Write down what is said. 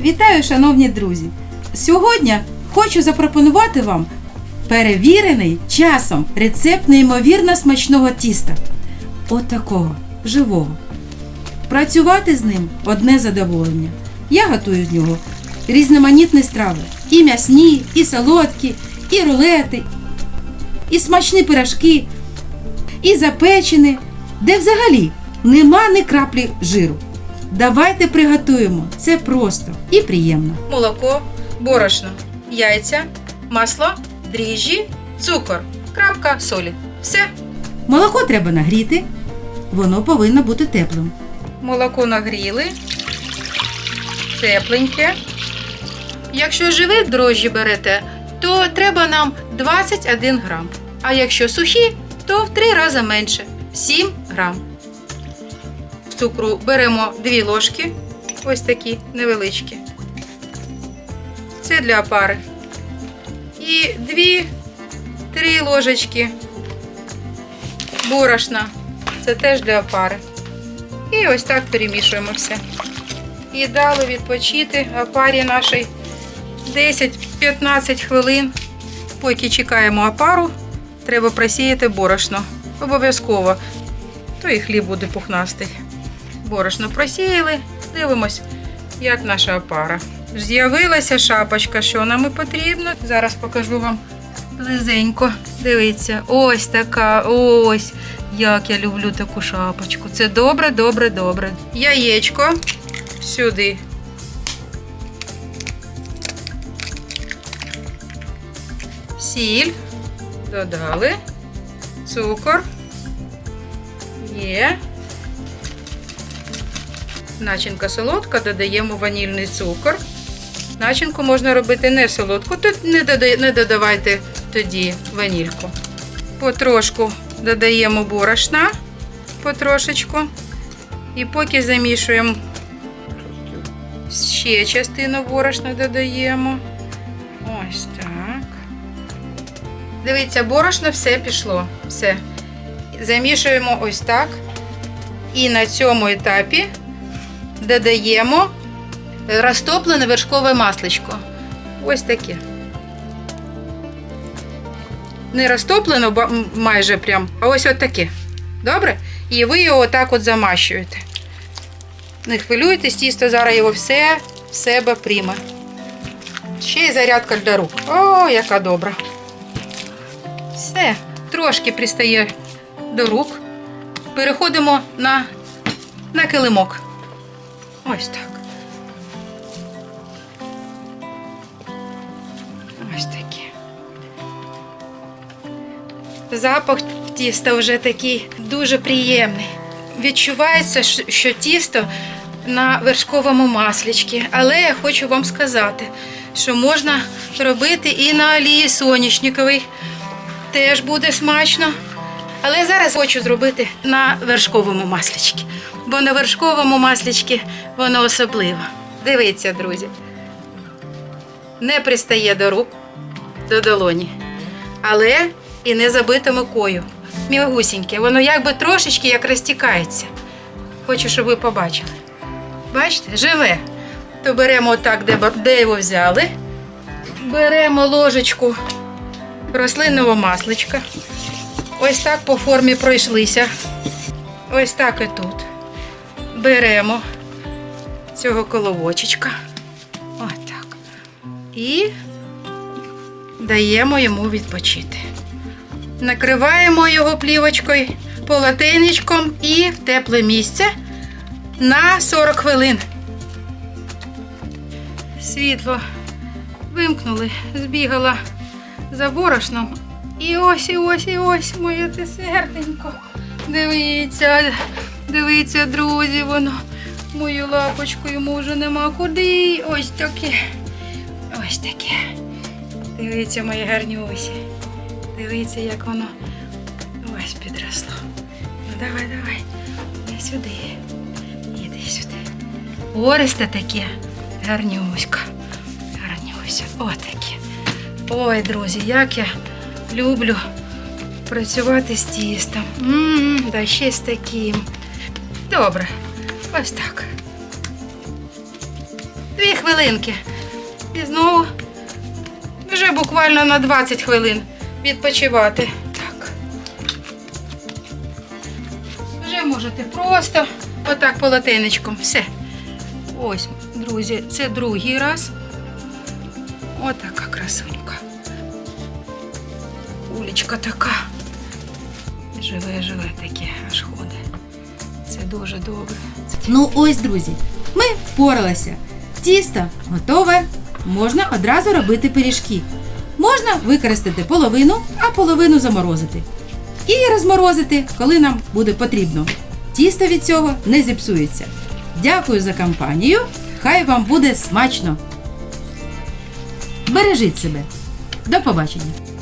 Вітаю, шановні друзі! Сьогодні хочу запропонувати вам перевірений часом рецепт неймовірно смачного тіста. От такого живого. Працювати з ним одне задоволення. Я готую з нього різноманітні страви: і м'ясні, і солодкі, і рулети, і смачні пирожки, і запечені, де взагалі нема ні краплі жиру. Давайте приготуємо. Це просто і приємно. молоко, борошно, яйця, масло, дріжджі, цукор, крапка солі. Все. Молоко треба нагріти, воно повинно бути теплим. Молоко нагріли. Тепленьке. Якщо живе дрожжі берете, то треба нам 21 грам. А якщо сухі, то в 3 рази менше 7 грам. Цукру беремо 2 ложки, ось такі невеличкі. Це для опари. І 2-3 ложечки борошна. Це теж для опари. І ось так перемішуємо все. І дали відпочити опарі нашій 10-15 хвилин. Поки чекаємо опару, треба просіяти борошно. Обов'язково. То і хліб буде пухнастий. Борошно просіяли, дивимось, як наша опара. З'явилася шапочка, що нам і потрібно. Зараз покажу вам близенько. Дивіться, ось така, ось. Як я люблю таку шапочку. Це добре, добре, добре. Яєчко сюди. Сіль. Додали. Цукор. Є. Начинка солодка, додаємо ванільний цукор. Начинку можна робити не солодку, тут не, додавайте тоді ванільку. Потрошку додаємо борошна, потрошечку. І поки замішуємо, ще частину борошна додаємо. Ось так. Дивіться, борошно все пішло. Все. Замішуємо ось так. І на цьому етапі додаємо розтоплене вершкове масличко. Ось таке. Не розтоплено майже прям, а ось от таке. Добре? І ви його отак от замащуєте. Не хвилюйтесь, тісто зараз його все в себе прийме. Ще й зарядка для рук. О, яка добра. Все, трошки пристає до рук. Переходимо на, на килимок. Ось так. Ось таке. Запах тіста вже такий дуже приємний. Відчувається, що тісто на вершковому маслічці. Але я хочу вам сказати, що можна робити і на олії соняшниковій. Теж буде смачно. Але зараз хочу зробити на вершковому маслічці. Бо на вершковому маслічці воно особливо. Дивіться, друзі. Не пристає до рук, до долоні. Але і не забите мукою. Мігусіньке, воно якби трошечки як розтікається. Хочу, щоб ви побачили. Бачите, живе. То беремо отак, де, де його взяли. Беремо ложечку рослинного масличка. Ось так по формі пройшлися. Ось так і тут. Беремо цього коловочечка. Ось так. І даємо йому відпочити. Накриваємо його плівочкою, полотенечком і в тепле місце на 40 хвилин. Світло вимкнули, збігала за борошном. І ось, і ось, і ось моє те серденько. Дивіться, дивіться, друзі, воно мою лапочку йому вже нема куди. Ось таке. Ось таке. Дивіться, моє гарнюсі. Дивіться, як воно ось підросло. Ну давай, давай. Іди сюди. Іди сюди. Ористе таке. Гарнюська. Гарнюся. Отаке. Ой, друзі, як я люблю працювати з тістом. М, Да ще з таким. Добре. Ось так. Дві хвилинки. І знову вже буквально на 20 хвилин відпочивати. Так. Вже можете просто отак полотенечком. Все. Ось, друзі, це другий раз. Отака красунька. Улічка така. Живе, живе таке, аж ходить. Це дуже добре. Ну ось, друзі, ми впоралися. Тісто готове. Можна одразу робити пиріжки. Можна використати половину, а половину заморозити. І розморозити, коли нам буде потрібно. Тісто від цього не зіпсується. Дякую за компанію. Хай вам буде смачно. Бережіть себе. До побачення!